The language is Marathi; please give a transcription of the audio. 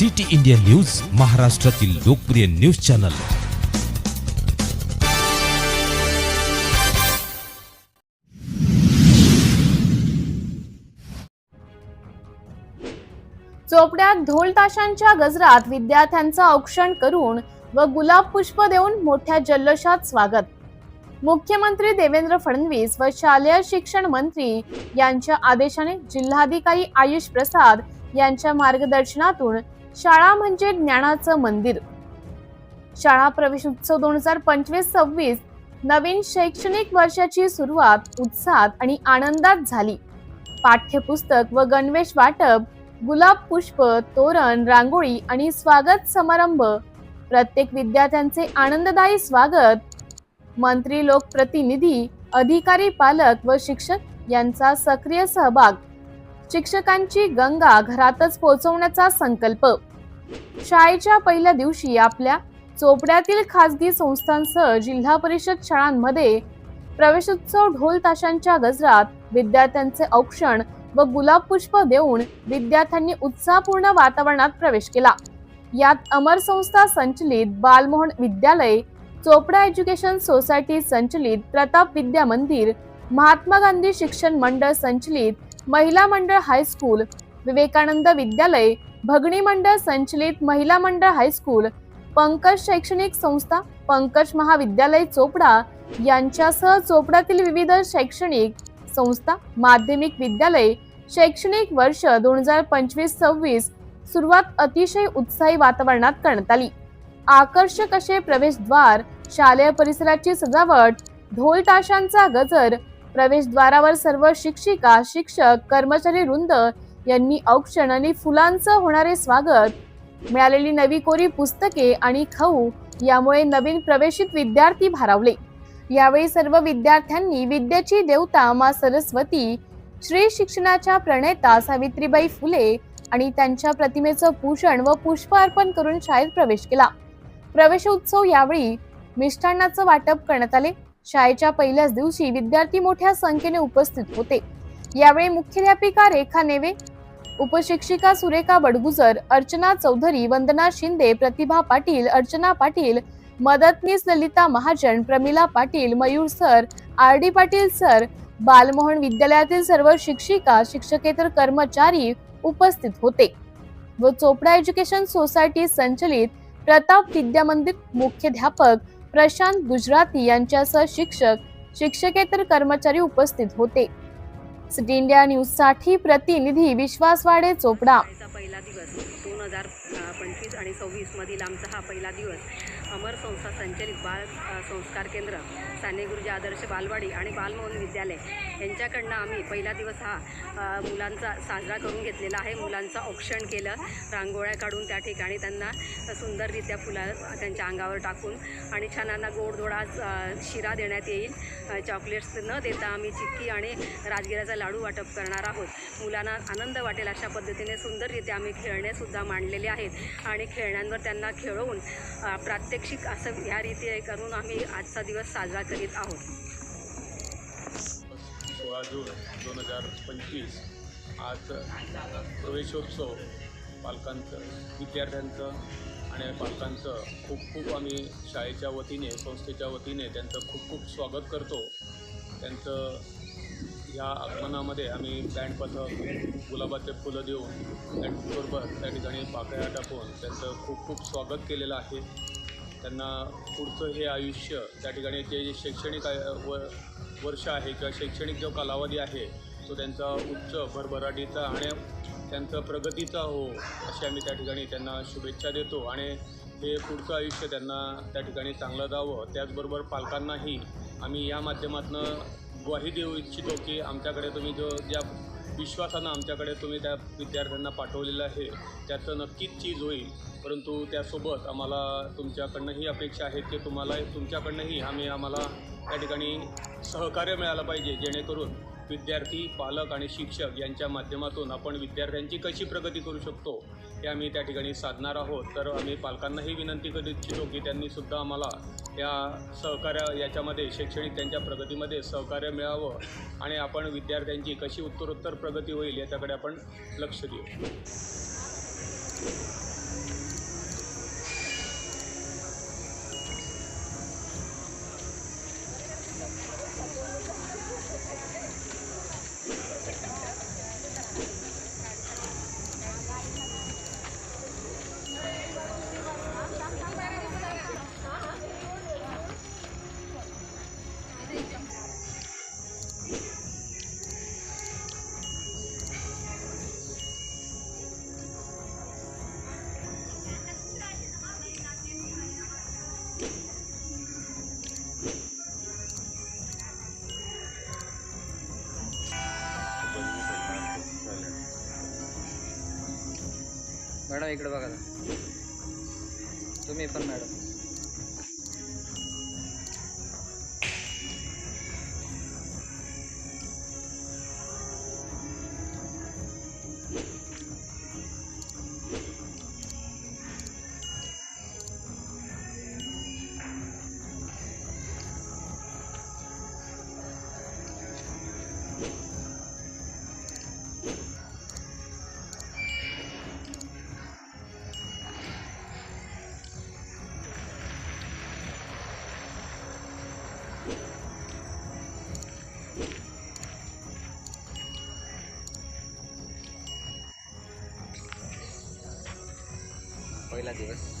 सिटी इंडिया न्यूज महाराष्ट्रातील लोकप्रिय न्यूज चॅनल. चोपड्यात ढोल ताशांच्या गजरात विद्यार्थ्यांचं औक्षण करून व गुलाब पुष्प देऊन मोठ्या जल्लोषात स्वागत. मुख्यमंत्री देवेंद्र फडणवीस व शालेय शिक्षण मंत्री यांच्या आदेशाने जिल्हाधिकारी आयुष प्रसाद यांच्या मार्गदर्शनातून शाळा म्हणजे ज्ञानाचं मंदिर. शाळा प्रवेश उत्सव दोन हजार पंचवीस सव्वीस नवीन शैक्षणिक वर्षाची सुरुवात उत्साहात आणि आनंदात झाली. पाठ्यपुस्तक व गणवेश वाटप गुलाब पुष्प तोरण रांगोळी आणि स्वागत समारंभ प्रत्येक विद्यार्थ्यांचे आनंददायी स्वागत मंत्री लोकप्रतिनिधी अधिकारी पालक व शिक्षक यांचा सक्रिय सहभाग शिक्षकांची गंगा घरातच पोहोचवण्याचा संकल्प शाळेच्या पहिल्या दिवशी आपल्या चोपड्यातील खासगी संस्थांसह जिल्हा परिषद शाळांमध्ये प्रवेशोत्सव ढोल ताशांच्या गजरात विद्यार्थ्यांचे औक्षण व गुलाब पुष्प देऊन विद्यार्थ्यांनी उत्साहपूर्ण वातावरणात प्रवेश केला. यात अमर संस्था संचलित बालमोहन विद्यालय चोपडा एज्युकेशन सोसायटी संचलित प्रताप विद्या मंदिर महात्मा गांधी शिक्षण मंडळ संचलित महिला मंडळ हायस्कूल विवेकानंद विद्यालय भगणी मंडळ संचलित महिला मंडळ हायस्कूल पंकज शैक्षणिक संस्था पंकज महाविद्यालय चोपडा यांच्यासह चोपड्यातील विविध शैक्षणिक संस्था माध्यमिक विद्यालय शैक्षणिक वर्ष दोन हजार पंचवीस सव्वीस सुरुवात अतिशय उत्साही वातावरणात करण्यात आली. आकर्षक असे प्रवेशद्वार शालेय परिसराची सजावट ढोल ताशांचा गजर प्रवेशद्वारावर सर्व शिक्षिका शिक्षक कर्मचारी वृंद यांनी औक्षण आणि फुलांचं होणारे स्वागत मिळालेली नवी कोरी पुस्तके आणि खाऊ यामुळे नवीन प्रवेशित विद्यार्थी भारावले. यावेळी सर्व विद्यार्थ्यांनी विद्येची देवता मा सरस्वती श्री शिक्षणाच्या प्रणेता सावित्रीबाई फुले आणि त्यांच्या प्रतिमेचं पूषण व पुष्प अर्पण करून शाळेत प्रवेश केला. प्रवेशोत्सव यावेळी मिष्टान्नाचं वाटप करण्यात आले. शाळेच्या पहिल्याच दिवशी विद्यार्थी मोठ्या संख्येने उपस्थित होते. यावेळी मुख्याध्यापिका रेखा नेवे उपशिक्षिका सुरेखा बडगुजर अर्चना चौधरी वंदना शिंदे प्रतिभा पाटील अर्चना पाटील मदतनीस Lalita Mahajan Pramila Patil Mayur sir R D Patil sir Balmohan विद्यालयातील सर्व शिक्षिका शिक्षकेतर कर्मचारी उपस्थित होते व चोपडा एज्युकेशन सोसायटी संचलित प्रताप विद्या मंदिर मुख्याध्यापक प्रशांत गुजराती यांच्यासह शिक्षक शिक्षकेतर कर्मचारी उपस्थित होते. सिटी इंडिया न्यूजसाठी प्रतिनिधी विश्वास वाडे चोपडा पहिला दिवस. दोन हजार पंचवीस आणि सव्वीसमधील आमचा हा पहिला दिवस. अमर संस्था संचलित बाल संस्कार केंद्र साने गुरुजी आदर्श बालवाडी आणि बालमोहन विद्यालय. यांच्याकडनं आम्ही पहिला दिवस हा मुलांचा साजरा करून घेतलेला आहे. मुलांचं औक्षण केलं रांगोळ्या काढून त्या ठिकाणी त्यांना सुंदररित्या फुला त्यांच्या अंगावर टाकून आणि छानांना गोडधोडा शिरा देण्यात येईल. चॉकलेट्स न देता आम्ही चिक्की आणि राजगिराचा लाडू वाटप करणार आहोत. मुलांना आनंद वाटेल अशा पद्धतीने सुंदररित्या आम्ही खेळणेसुद्धा मांडलेले आहेत. आणि खेळण्यांवर त्यांना खेळवून प्रत्येक प्रात्यक्षिक असं ह्या रीती करून आम्ही आजचा दिवस साजरा करीत आहोत. सोळा जून दोन हजार पंचवीस आज प्रवेशोत्सव पालकांचं विद्यार्थ्यांचं आणि पालकांचं खूप खूप आम्ही शाळेच्या वतीने संस्थेच्या वतीने त्यांचं खूप खूप स्वागत करतो. त्यांचं ह्या आगमनामध्ये आम्ही बँड पथक गुलाबाचे फुलं देऊन त्याबरोबर त्या ठिकाणी पाकळ्या टाकून त्यांचं खूप खूप स्वागत केलेलं आहे. त्यांना पुढचं हे आयुष्य त्या ठिकाणी जे जे शैक्षणिक आय- व वर्ष आहे किंवा शैक्षणिक जो कालावधी आहे तो त्यांचा उच्च भरभराटीचा आणि त्यांचं प्रगतीचा हो अशी आम्ही त्या ठिकाणी त्यांना शुभेच्छा देतो. आणि हे पुढचं आयुष्य त्यांना त्या ठिकाणी चांगलं जावं त्याचबरोबर पालकांनाही आम्ही या माध्यमातून ग्वाही देऊ इच्छितो की आमच्याकडे तुम्ही जो ज्या विश्वासानं आमच्याकडे तुम्ही त्या विद्यार्थ्यांना पाठवलेलं आहे. त्याचं नक्कीच चीज होईल. परंतु त्यासोबत आम्हाला तुमच्याकडनं ही अपेक्षा आहे की तुम्हाला तुमच्याकडनंही आम्ही आम्हाला त्या ठिकाणी सहकार्य मिळालं पाहिजे जेणेकरून विद्यार्थी पालक आणि शिक्षक यांच्या माध्यमातून आपण विद्यार्थ्यांची कशी प्रगती करू शकतो हे आम्ही त्या ठिकाणी साधणार आहोत. तर आम्ही पालकांनाही विनंती करू इच्छितो की त्यांनी सुद्धा आम्हाला या सहकार्य याच्यामध्ये शैक्षणिक त्यांच्या प्रगतीमध्ये सहकार्य मिळावं आणि आपण विद्यार्थ्यांची कशी उत्तरोत्तर प्रगती होईल याच्याकडे आपण लक्ष देऊ. मॅडम इकडे बघा ना. तुम्ही पण मॅडम पहिला दिवस हा